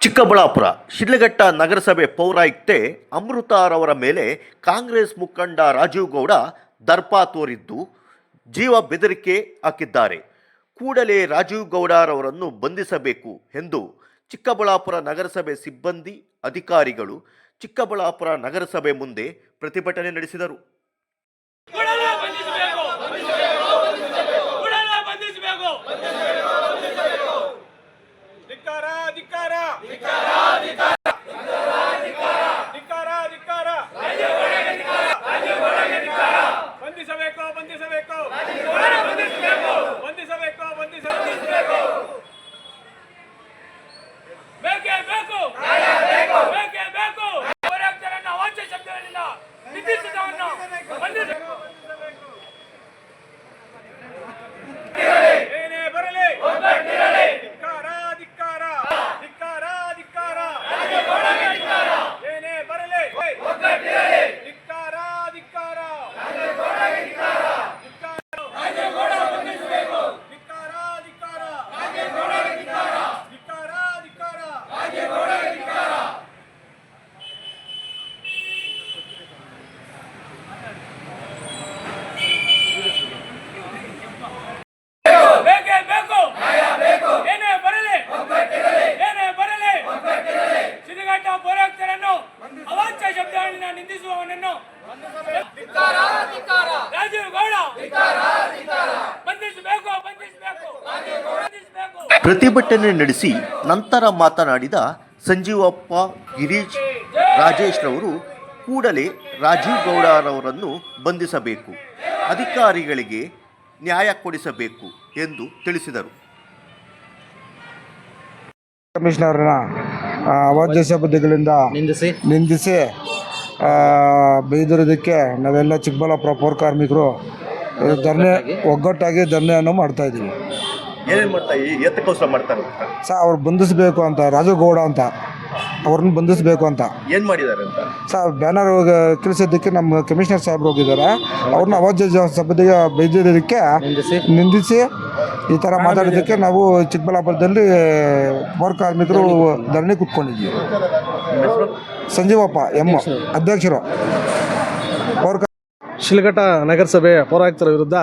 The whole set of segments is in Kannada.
ಚಿಕ್ಕಬಳ್ಳಾಪುರ ಶಿಡ್ಲಘಟ್ಟ ನಗರಸಭೆ ಪೌರಾಯುಕ್ತೆ ಅಮೃತಾರವರ ಮೇಲೆ ಕಾಂಗ್ರೆಸ್ ಮುಖಂಡ ರಾಜೀವ್ ಗೌಡ ದರ್ಪ ತೋರಿದ್ದು ಜೀವ ಬೆದರಿಕೆ ಹಾಕಿದ್ದಾರೆ. ಕೂಡಲೇ ರಾಜೀವ್ ಗೌಡರವರನ್ನು ಬಂಧಿಸಬೇಕು ಎಂದು ಚಿಕ್ಕಬಳ್ಳಾಪುರ ನಗರಸಭೆ ಸಿಬ್ಬಂದಿ ಅಧಿಕಾರಿಗಳು ಚಿಕ್ಕಬಳ್ಳಾಪುರ ನಗರಸಭೆ ಮುಂದೆ ಪ್ರತಿಭಟನೆ ನಡೆಸಿದರು ಕೂಡಲೇ ಬಂಧಿಸಬೇಕು ಕೂಡಲೇ ಬಂಧಿಸಬೇಕು ಧಿಕ್ಕಾರ ಧಿಕ್ಕಾರ ಧಿಕ್ಕಾರ ಧಿಕ್ಕಾರ ಬಂಧಿಸಬೇಕು ಪ್ರತಿಭಟನೆ ನಡೆಸಿ ನಂತರ ಮಾತನಾಡಿದ ಸಂಜೀವಪ್ಪ ಗಿರೀಶ್ ರಾಜೇಶ್ ರವರು ಕೂಡಲೇ ರಾಜೀವ್ ಗೌಡರವರನ್ನು ಬಂಧಿಸಬೇಕು ಅಧಿಕಾರಿಗಳಿಗೆ ನ್ಯಾಯ ಕೊಡಿಸಬೇಕು ಎಂದು ತಿಳಿಸಿದರು. ಕಮಿಷನರ್ನ ಅವಾಜ್ಯ ಶಬ್ದಗಳಿಂದ ನಿಂದಿಸಿ. ನಿಂದಿಸಿ ಬೈದಿರೋದಕ್ಕೆ ನಾವೆಲ್ಲ ಚಿಕ್ಕಬಳ್ಳಾಪುರ ಪೌರ ಕಾರ್ಮಿಕರು ಧರಣಿ ಒಗ್ಗಟ್ಟಾಗಿ? ಧರಣಿಯನ್ನು ಮಾಡ್ತಾ ಇದ್ದೀವಿ. ಏನೇನು ಮಾಡ್ತಾ ಎತ್ತಕ್ಕೋಸ್ಕರ ಮಾಡ್ತಾರೆ ಸ ಅವ್ರು ಬಂಧಿಸಬೇಕು ಅಂತ ರಾಜು ಗೌಡ ಅಂತ. ಅವ್ರನ್ನ ಬಂಧಿಸಬೇಕು ಅಂತ. ಏನು ಮಾಡಿದ್ದಾರೆ ಅಂತ? ಸ ಬ್ಯಾನರ್ ಕಳಿಸೋದಕ್ಕೆ ನಮ್ಮ ಕಮಿಷನರ್ ಸಾಹೇಬ್ರು ಹೋಗಿದ್ದಾರೆ. ಅವ್ರನ್ನ ಅವಾಜ್ಯ ಸಭೆಗೆ ಬೈದಿರೋದಕ್ಕೆ ನಿಂದಿಸಿ. ಈ ಥರ ಮಾತಾಡೋದಕ್ಕೆ ನಾವು ಚಿಕ್ಕಬಳ್ಳಾಪುರದಲ್ಲಿ ಪೌರ ಕಾರ್ಮಿಕರು ಧರಣಿ ಕೂತ್ಕೊಂಡಿದ್ದೀವಿ. ಸಂಜೀವಪ್ಪ ಎಮ್ಮ ಅಧ್ಯಕ್ಷರು. ಪೌರ ಕಾ- ಶಿಲ್ಘಟ್ಟ ನಗರಸಭೆ ಪೌರಾಯುಕ್ತರ ವಿರುದ್ಧ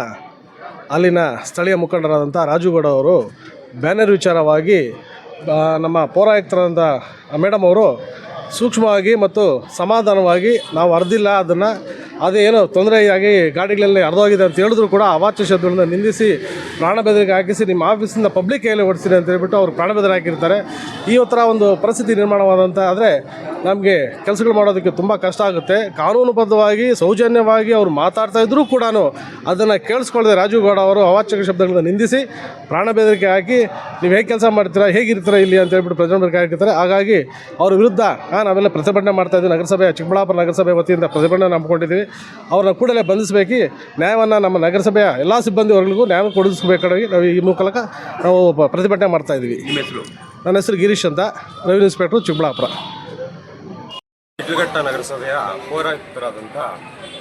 ಅಲ್ಲಿನ ಸ್ಥಳೀಯ ಮುಖಂಡರಾದಂಥ ರಾಜುಗೌಡ ಅವರು ಬ್ಯಾನರ್ ವಿಚಾರವಾಗಿ ನಮ್ಮ ಪೌರಾಯುಕ್ತರಾದಂಥ ಮೇಡಮ್ ಅವರು ಸೂಕ್ಷ್ಮವಾಗಿ ಮತ್ತು ಸಮಾಧಾನವಾಗಿ ನಾವು ಅರ್ದಿಲ್ಲ ಅದನ್ನು ಅದೇ ಏನೋ ತೊಂದರೆಯಾಗಿ ಗಾಡಿಗಳಲ್ಲಿ ಹರಿದೋಗಿದೆ ಅಂತ ಹೇಳಿದ್ರು ಕೂಡ ಅವಾಚ್ಯ ಶಬ್ದಗಳನ್ನ ನಿಂದಿಸಿ ಪ್ರಾಣ ಬೆದರಿಕೆ ಹಾಕಿಸಿ ನಿಮ್ಮ ಆಫೀಸಿಂದ ಪಬ್ಲಿಕ್ ಕೈಯಲ್ಲಿ ಓಡಿಸಿದೆ ಅಂತ ಹೇಳ್ಬಿಟ್ಟು ಅವರು ಪ್ರಾಣ ಬೆದರಿ ಹಾಕಿರ್ತಾರೆ. ಈ ಥರ ಒಂದು ಪರಿಸ್ಥಿತಿ ನಿರ್ಮಾಣವಾದಂಥ ಆದರೆ ನಮಗೆ ಕೆಲಸಗಳು ಮಾಡೋದಕ್ಕೆ ತುಂಬ ಕಷ್ಟ ಆಗುತ್ತೆ. ಕಾನೂನುಬದ್ಧವಾಗಿ, ಸೌಜನ್ಯವಾಗಿ ಅವರು ಮಾತಾಡ್ತಾ ಇದ್ದರೂ ಕೂಡ ಅದನ್ನು ಕೇಳಿಸ್ಕೊಳ್ಳದೆ ರಾಜೀವ್ ಗೌಡ ಅವರು ಅವಾಚ್ಯಕ ಶಬ್ದಗಳನ್ನ ನಿಂದಿಸಿ ಪ್ರಾಣ ಬೆದರಿಕೆ ಹಾಕಿ ನೀವು ಹೇಗೆ ಕೆಲಸ ಮಾಡ್ತೀರಾ, ಹೇಗಿರ್ತೀರಾ ಇಲ್ಲಿ ಅಂತ ಹೇಳ್ಬಿಟ್ಟು ಬೆದರಿಕೆ ಹಾಕಿರ್ತಾರೆ. ಹಾಗಾಗಿ ಅವ್ರ ವಿರುದ್ಧ ನಾವೆಲ್ಲ ಪ್ರತಿಭಟನೆ ಮಾಡ್ತಾ ಇದ್ದೀವಿ. ನಗರಸಭೆ ಚಿಕ್ಕಬಳ್ಳಾಪುರ ನಗರಸಭೆ ವತಿಯಿಂದ ಪ್ರತಿಭಟನೆ ನಂಬಿಕೊಂಡಿದ್ದೀವಿ ಅವ್ರನ್ನ ಕೂಡಲೇ ಬಂಧಿಸಬೇಕು. ನ್ಯಾಯವನ್ನು ನಮ್ಮ ನಗರಸಭೆಯ ಎಲ್ಲ ಸಿಬ್ಬಂದಿ ವರ್ಗಗಳಿಗೂ ನ್ಯಾಯ ಕೊಡಿಸ್ಬೇಕಾಗಿ ನಾವು ಈ ಮೂಲಕ ನಾವು ಪ್ರತಿಭಟನೆ ಮಾಡ್ತಾ ನನ್ನ ಹೆಸರು ಗಿರೀಶ್ ಅಂತ. Revenue inspector Chikkaballapur. ಶಿಡ್ಲಘಟ್ಟ ನಗರಸಭೆಯ ಪೌರಾಯುಕ್ತರಾದಂಥ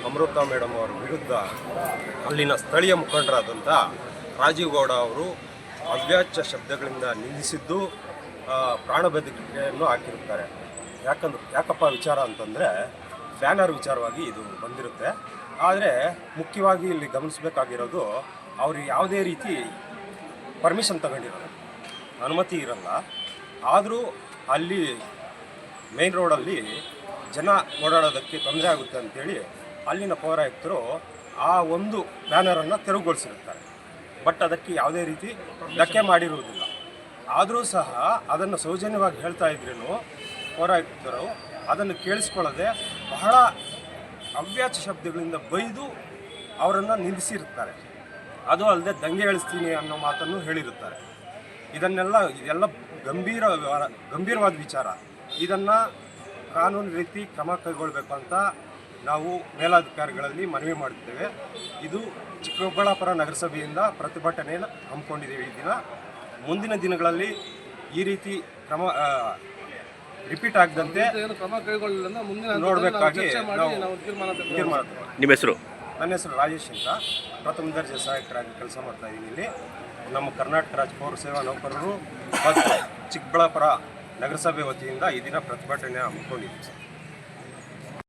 ಅಮೃತ ಮೇಡಮ್ ಅವರ ವಿರುದ್ಧ ಅಲ್ಲಿನ ಸ್ಥಳೀಯ ಮುಖಂಡರಾದಂಥ ರಾಜೀವ್ ಗೌಡ ಅವರು ಅವ್ಯಾಚ್ಯ ಶಬ್ದಗಳಿಂದ ನಿಂದಿಸಿದ್ದು ಪ್ರಾಣ ಬೆದರಿಕೆಯನ್ನು ಹಾಕಿರುತ್ತಾರೆ. ಯಾಕಂದ್ರೆ ಯಾಕಪ್ಪ ವಿಚಾರ ಅಂತಂದರೆ ಬ್ಯಾನರ್ ವಿಚಾರವಾಗಿ ಇದು ಬಂದಿರುತ್ತೆ. ಆದರೆ ಮುಖ್ಯವಾಗಿ ಇಲ್ಲಿ ಗಮನಿಸಬೇಕಾಗಿರೋದು ಅವರು ಯಾವುದೇ ರೀತಿ ಪರ್ಮಿಷನ್ ತಗೊಂಡಿರೋದು ಅನುಮತಿ ಇರಲ್ಲ. ಆದರೂ ಅಲ್ಲಿ ಮೇನ್ ರೋಡಲ್ಲಿ ಜನ ಓಡಾಡೋದಕ್ಕೆ ತೊಂದರೆ ಆಗುತ್ತೆ ಅಂತೇಳಿ ಅಲ್ಲಿನ ಪೌರಾಯುಕ್ತರು ಆ ಒಂದು ಬ್ಯಾನರನ್ನು ತೆರವುಗೊಳಿಸಿರುತ್ತಾರೆ. ಬಟ್ ಅದಕ್ಕೆ ಯಾವುದೇ ರೀತಿ ಧಕ್ಕೆ ಮಾಡಿರುವುದಿಲ್ಲ. ಆದರೂ ಸಹ ಅದನ್ನು ಸೌಜನ್ಯವಾಗಿ ಹೇಳ್ತಾ ಇದ್ರೂ ಪೌರಾಯುಕ್ತರು ಅದನ್ನು ಕೇಳಿಸ್ಕೊಳ್ಳದೆ ಬಹಳ ಅವ್ಯಾಚ ಶಬ್ದಗಳಿಂದ ಬೈದು ಅವರನ್ನು ನಿಲ್ಲಿಸಿರುತ್ತಾರೆ ಅದು ಅಲ್ಲದೆ ದಂಗೆ ಎಳಿಸ್ತೀನಿ ಅನ್ನೋ ಮಾತನ್ನು ಹೇಳಿರುತ್ತಾರೆ. ಇದನ್ನೆಲ್ಲ, ಇದೆಲ್ಲ ಗಂಭೀರ ಗಂಭೀರವಾದ ವಿಚಾರ. ಇದನ್ನು ಕಾನೂನು ರೀತಿ ಕ್ರಮ ಕೈಗೊಳ್ಳಬೇಕು ಅಂತ ನಾವು ಮೇಲಾಧಿಕಾರಿಗಳಲ್ಲಿ ಮನವಿ ಮಾಡುತ್ತೇವೆ. ಇದು ಚಿಕ್ಕಬಳ್ಳಾಪುರ ನಗರಸಭೆಯಿಂದ ಪ್ರತಿಭಟನೆಯನ್ನು ಹಮ್ಮಿಕೊಂಡಿದ್ದೀವಿ ಈ ದಿನ. ಮುಂದಿನ ದಿನಗಳಲ್ಲಿ ಈ ರೀತಿ ಕ್ರಮ ರಿಪೀಟ್ ಆಗದಂತೆ ನೋಡಬೇಕಾಗಿ ನಾವು ತೀರ್ಮಾನ ತಗೊಳ್ತೀವಿ. ನಿಮ್ಮ ಹೆಸರು? ನನ್ನ ಹೆಸರು ರಾಜೇಶ್ ಅಂತ. ಪ್ರಥಮ ದರ್ಜೆ ಸಹಾಯಕರಾಗಿ ಕೆಲಸ ಮಾಡ್ತಾ ಇದ್ದೀನಿ ಇಲ್ಲಿ. ನಮ್ಮ ಕರ್ನಾಟಕ ರಾಜ್ಯ ಪೌರ ಸೇವಾ ನೌಕರರು ಮತ್ತು ಚಿಕ್ಕಬಳ್ಳಾಪುರ ನಗರಸಭೆ ವತಿಯಿಂದ ಈ ದಿನ ಪ್ರತಿಭಟನೆ ಹಮ್ಮಿಕೊಂಡಿದ್ದೀವಿ. ಸರ್